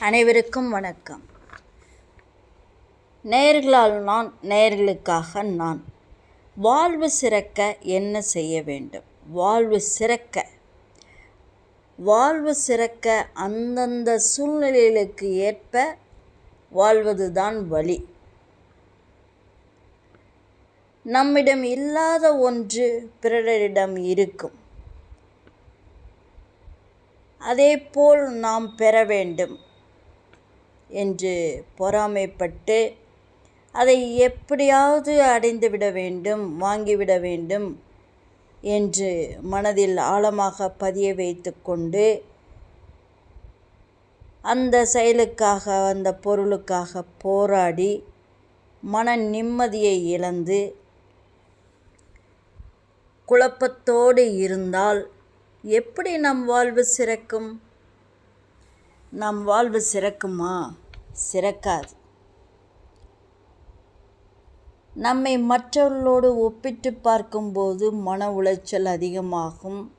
அனைவருக்கும் வணக்கம். நேர்களால் நான் நேர்களுக்காக நான். வாழ்வு சிறக்க என்ன செய்ய வேண்டும்? வாழ்வு சிறக்க. வாழ்வு சிறக்க அந்தந்த சூழ்நிலைகளுக்கு ஏற்ப வாழ்வதுதான் வழி. நம்மிடம் இல்லாத ஒன்று பிறரிடம் இருக்கும். அதேபோல் நாம் பெற வேண்டும். என்று பொறாமைப்பட்டு அதை எப்படியாவது அடைந்துவிட வேண்டும் வாங்கிவிட வேண்டும் என்று மனதில் ஆழமாக பதிய வைத்து கொண்டு அந்த செயலுக்காக அந்த பொருளுக்காக போராடி மன நிம்மதியை இழந்து குழப்பத்தோடு இருந்தால் எப்படி நம் வாழ்வு சிறக்கும்? நம் வாழ்வு சிறக்குமா? சிறக்காது. நம்மை மற்றவர்களோடு ஒப்பிட்டு பார்க்கும்போது மன உளைச்சல் அதிகமாகும்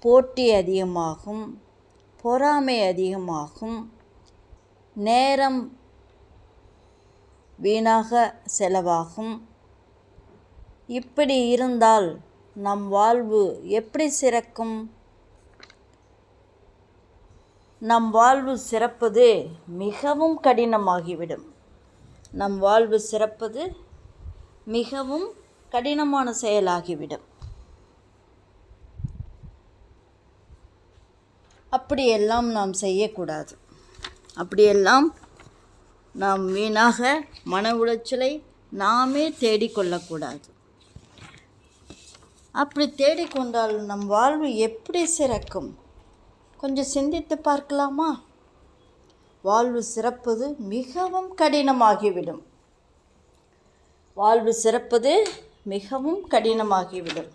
போட்டி அதிகமாகும் பொறாமை அதிகமாகும் நேரம் வீணாக செலவாகும். இப்படி இருந்தால் நம் வாழ்வு எப்படி சிறக்கும்? நம் வாழ்வு சிறப்பது மிகவும் கடினமாகிவிடும். நம் வாழ்வு சிறப்பது மிகவும் கடினமான செயலாகிவிடும். அப்படியெல்லாம் நாம் செய்யக்கூடாது. அப்படியெல்லாம் நாம் வீணாக மன உளைச்சலை நாமே தேடிக்கொள்ளக்கூடாது அப்படி தேடிக்கொண்டால் நம் வாழ்வு எப்படி சிறக்கும்? கொஞ்சம் சிந்தித்து பார்க்கலாமா? வாழ்வு சிறப்பது மிகவும் கடினமாகிவிடும். வாழ்வு சிறப்பது மிகவும் கடினமாகிவிடும்.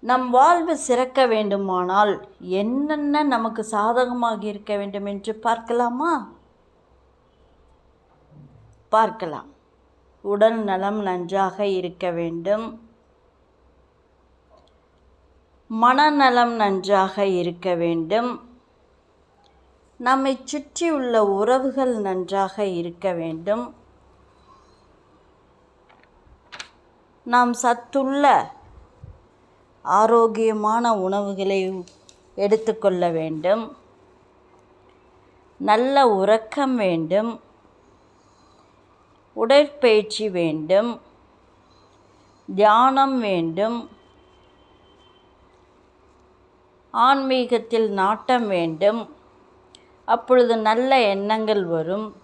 நம் வாழ்வு சிறக்க வேண்டுமானால் என்னென்ன நமக்கு சாதகமாக இருக்க வேண்டும் என்று பார்க்கலாமா? பார்க்கலாம். உடல் நலம் நன்றாக இருக்க வேண்டும். மனநலம் நன்றாக இருக்க வேண்டும். நம்மை சுற்றியுள்ள உறவுகள் நன்றாக இருக்க வேண்டும். நாம் சத்துள்ள ஆரோக்கியமான உணவுகளை எடுத்துக்கொள்ள வேண்டும். நல்ல உறக்கம் வேண்டும். உடற்பயிற்சி வேண்டும். தியானம் வேண்டும். ஆன்மீகத்தில் நாட்டம் வேண்டும். அப்பொழுது நல்ல எண்ணங்கள் வரும்.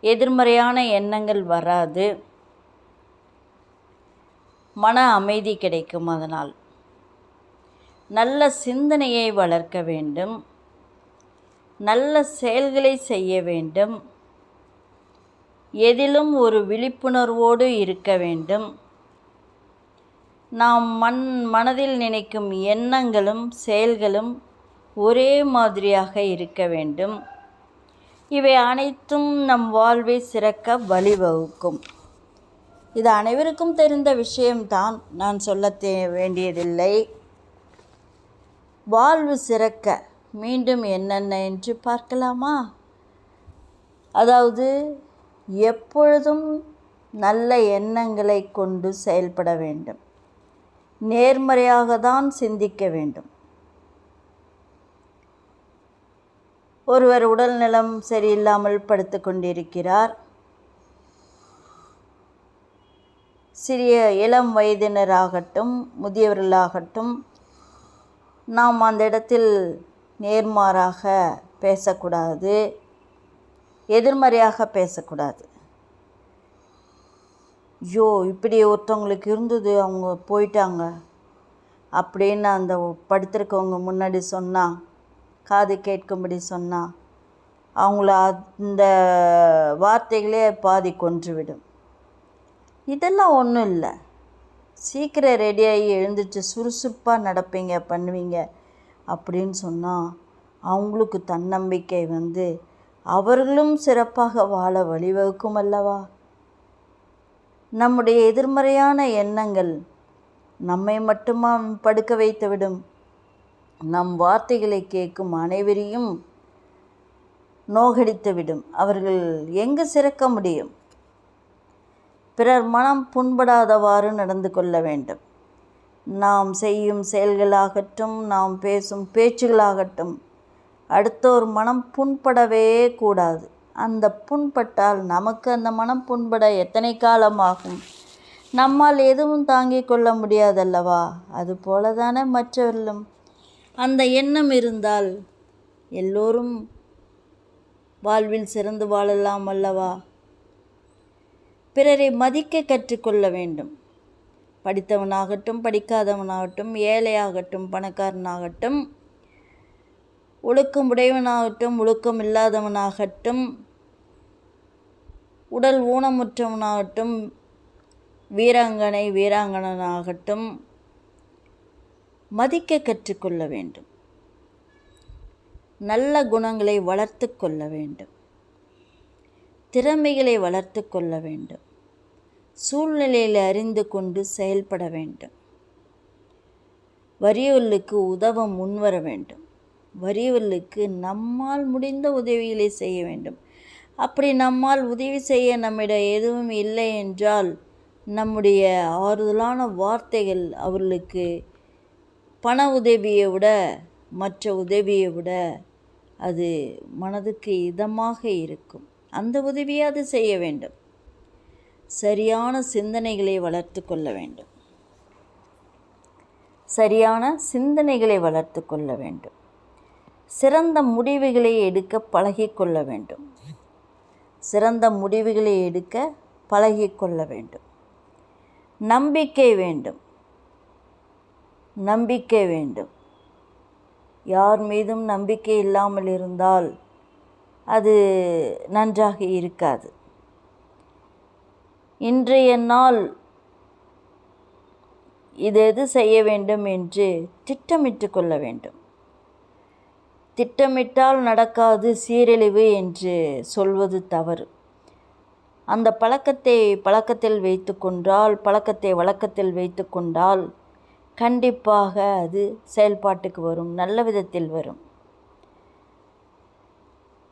எதிர்மறையான எண்ணங்கள் வராது. மன அமைதி கிடைக்கும் அதனால். நல்ல சிந்தனையை வளர்க்க வேண்டும். நல்ல செயல்களை செய்ய வேண்டும். எதிலும் ஒரு விழிப்புணர்வோடு இருக்க வேண்டும். நாம் மண் மனதில் நினைக்கும் எண்ணங்களும் செயல்களும் ஒரே மாதிரியாக இருக்க வேண்டும். இவை அனைத்தும் நம் வாழ்வை சிறக்க வழிவகுக்கும். இது அனைவருக்கும் தெரிந்த விஷயம்தான். நான் சொல்ல தே வேண்டியதில்லை. வாழ்வு சிறக்க மீண்டும் என்னென்ன என்று பார்க்கலாமா? அதாவது எப்பொழுதும் நல்ல எண்ணங்களை கொண்டு செயல்பட வேண்டும். நேர்மறையாக தான் சிந்திக்க வேண்டும். ஒருவர் உடல்நலம் சரியில்லாமல் படுத்து கொண்டிருக்கிறார். சிறிய இளம் வயதினராகட்டும் முதியவர்களாகட்டும் நாம் அந்த இடத்தில் நேர்மாறாக பேசக்கூடாது எதிர்மறையாக பேசக்கூடாது. ஐயோ இப்படி ஒருத்தவங்களுக்கு இருந்தது அவங்க போயிட்டாங்க. அப்படின்னு அந்த படுத்திருக்கவங்க முன்னாடி சொன்னால் காது கேட்கும்படி சொன்னால் அவங்கள அந்த வார்த்தைகளே பாதி கொன்றுவிடும். இதெல்லாம் ஒன்றும் இல்லை. சீக்கிரம் ரெடியாகி எழுந்திரிச்சு சுறுசுறுப்பாக நடப்பீங்க பண்ணுவீங்க அப்படின்னு சொன்னால் அவங்களுக்கு தன்னம்பிக்கை வந்து அவர்களும் சிறப்பாக வாழ வழிவகுக்கும் அல்லவா? நம்முடைய எதிர்மறையான எண்ணங்கள் நம்மை மட்டுமா படுக்க வைத்துவிடும். நம் வார்த்தைகளை கேட்கும் அனைவரையும் நோகடித்துவிடும். அவர்கள் எங்கு சிறக்க முடியும்? பிறர் மனம் புண்படாதவாறு நடந்து கொள்ள வேண்டும். நாம் செய்யும் செயல்களாகட்டும் நாம் பேசும் பேச்சுகளாகட்டும் அடுத்தோர் மனம் புண்படவே கூடாது. அந்த புண்பட்டால் நமக்கு அந்த மனம் புண்பட எத்தனை காலமாகும்? நம்மால் எதுவும் தாங்கிக் கொள்ள முடியாதல்லவா? அதுபோல தானே மற்றவர்களும். அந்த எண்ணம் இருந்தால் எல்லோரும் வாழ்வில் சிறந்து வாழலாம் அல்லவா? பிறரை மதிக்க கற்றுக்கொள்ள வேண்டும். படித்தவனாகட்டும் படிக்காதவனாகட்டும் ஏழையாகட்டும் பணக்காரனாகட்டும் ஒழுக்கம் உடையவனாகட்டும் ஒழுக்கம் இல்லாதவனாகட்டும் உடல் ஊனமுற்றவனாகட்டும் வீராங்கனை வீராங்கனனாகட்டும் மதிக்க கற்றுக்கொள்ள வேண்டும். நல்ல குணங்களை வளர்த்து கொள்ள வேண்டும். திறமைகளை வளர்த்து கொள்ள வேண்டும். சூழ்நிலையில் அறிந்து கொண்டு செயல்பட வேண்டும். வறியவர்களுக்கு உதவ முன்வர வேண்டும். வறியவர்களுக்கு நம்மால் முடிந்த உதவிகளை செய்ய வேண்டும். அப்படி நம்மால் உதவி செய்ய நம்மிடம் எதுவும் இல்லை என்றால் நம்முடைய ஆறுதலான வார்த்தைகள் அவர்களுக்கு பண உதவியை விட மற்ற உதவியை விட அது மனதுக்கு இதமாக இருக்கும். அந்த உதவியாவது அது செய்ய வேண்டும். சரியான சிந்தனைகளை வளர்த்து கொள்ள வேண்டும். சரியான சிந்தனைகளை வளர்த்து கொள்ள வேண்டும். சிறந்த முடிவுகளை எடுக்க பழகிக்கொள்ள வேண்டும். சிறந்த முடிவுகளை எடுக்க பழகிக்கொள்ள வேண்டும். நம்பிக்கை வேண்டும். நம்பிக்கை வேண்டும். யார் மீதும் நம்பிக்கை இல்லாமல் இருந்தால் அது நன்றாக இருக்காது. இன்றைய நாள் இது எது செய்ய வேண்டும் என்று திட்டமிட்டு கொள்ள வேண்டும். திட்டமிட்டால் நடக்காது சீரழிவு என்று சொல்வது தவறு. அந்த பழக்கத்தை பழக்கத்தில் வைத்து கொண்டால் பழக்கத்தை வழக்கத்தில் வைத்து கொண்டால் கண்டிப்பாக அது செயல்பாட்டுக்கு வரும் நல்ல விதத்தில் வரும்.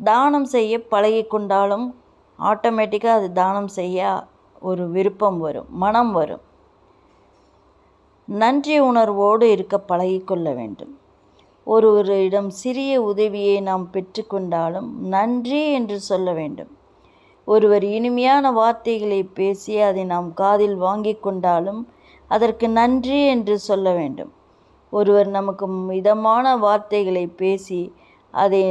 தானம் செய்ய பழகி கொண்டாலும் ஆட்டோமேட்டிக்காக அது தானம் செய்ய ஒரு விருப்பம் வரும் மனம் வரும். நன்றி உணர்வோடு இருக்க பழகிக்கொள்ள வேண்டும். ஒருவரிடம் சிறிய உதவியை நாம் பெற்றுக்கொண்டாலும் நன்றி என்று சொல்ல வேண்டும். ஒருவர் இனிமையான வார்த்தைகளை பேசி அதை நாம் காதில் வாங்கி கொண்டாலும் அதற்கு நன்றி என்று சொல்ல வேண்டும். ஒருவர் நமக்கு மிதமான வார்த்தைகளை பேசி அதை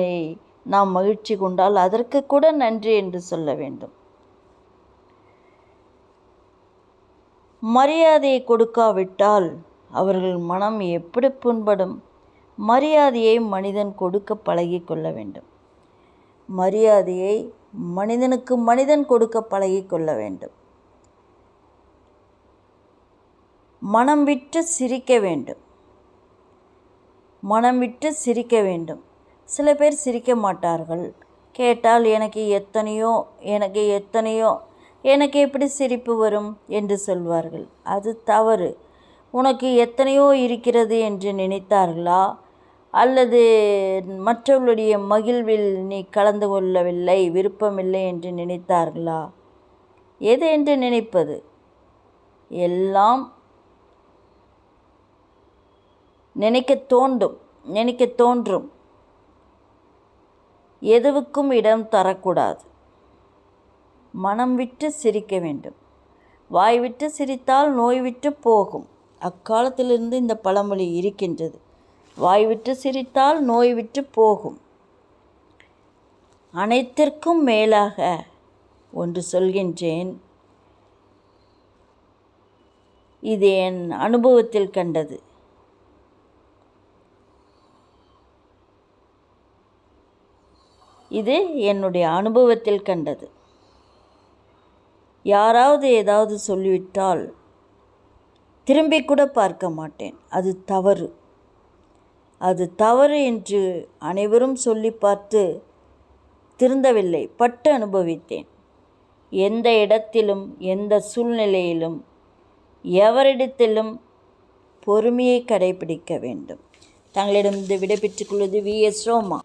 நாம் மகிழ்ச்சி கொண்டால் அதற்கு கூட நன்றி என்று சொல்ல வேண்டும். மரியாதையை கொடுக்காவிட்டால் அவர்கள் மனம் எப்படி புண்படும்? மரியாதையை மனிதன் கொடுக்க பழகி கொள்ள வேண்டும். மரியாதையை மனிதனுக்கு மனிதன் கொடுக்க பழகி கொள்ள வேண்டும். மனம் விட்டு சிரிக்க வேண்டும். மனம் விட்டு சிரிக்க வேண்டும். சில பேர் சிரிக்க மாட்டார்கள். கேட்டால் எனக்கு எத்தனையோ எனக்கு எத்தனையோ எனக்கு எப்படி சிரிப்பு வரும்? என்று சொல்வார்கள். அது தவறு. உனக்கு எத்தனையோ இருக்கிறது என்று நினைத்தார்களா? அல்லது மற்றவர்களுடைய மகிழ்வில் நீ கலந்து கொள்ளவில்லை விருப்பமில்லை என்று நினைத்தார்களா? எது என்று நினைப்பது? எல்லாம் நினைக்க தோண்டும் நினைக்க தோன்றும். எதுவுக்கும் இடம் தரக்கூடாது. மனம் விட்டு சிரிக்க வேண்டும். வாய் விட்டு சிரித்தால் நோய் விட்டு போகும். அக்காலத்திலிருந்து இந்த பழமொழி இருக்கின்றது. வாய் விட்டு சிரித்தால் நோய் விட்டு போகும். அனைத்திற்கும் மேலாக ஒன்று சொல்கின்றேன். இது என் அனுபவத்தில் கண்டது. இது என்னுடைய அனுபவத்தில் கண்டது. யாராவது ஏதாவது சொல்லிவிட்டால் திரும்பி கூட பார்க்க மாட்டேன். அது தவறு. அது தவறு என்று அனைவரும் சொல்லி பார்த்து திருந்தவில்லை. பட்டு அனுபவித்தேன். எந்த இடத்திலும் எந்த சூழ்நிலையிலும் எவரிடத்திலும் பொறுமையை கடைபிடிக்க வேண்டும். தங்களிடம் விடைபெற்றுக் கொள்வது வி எஸ் ரோமா.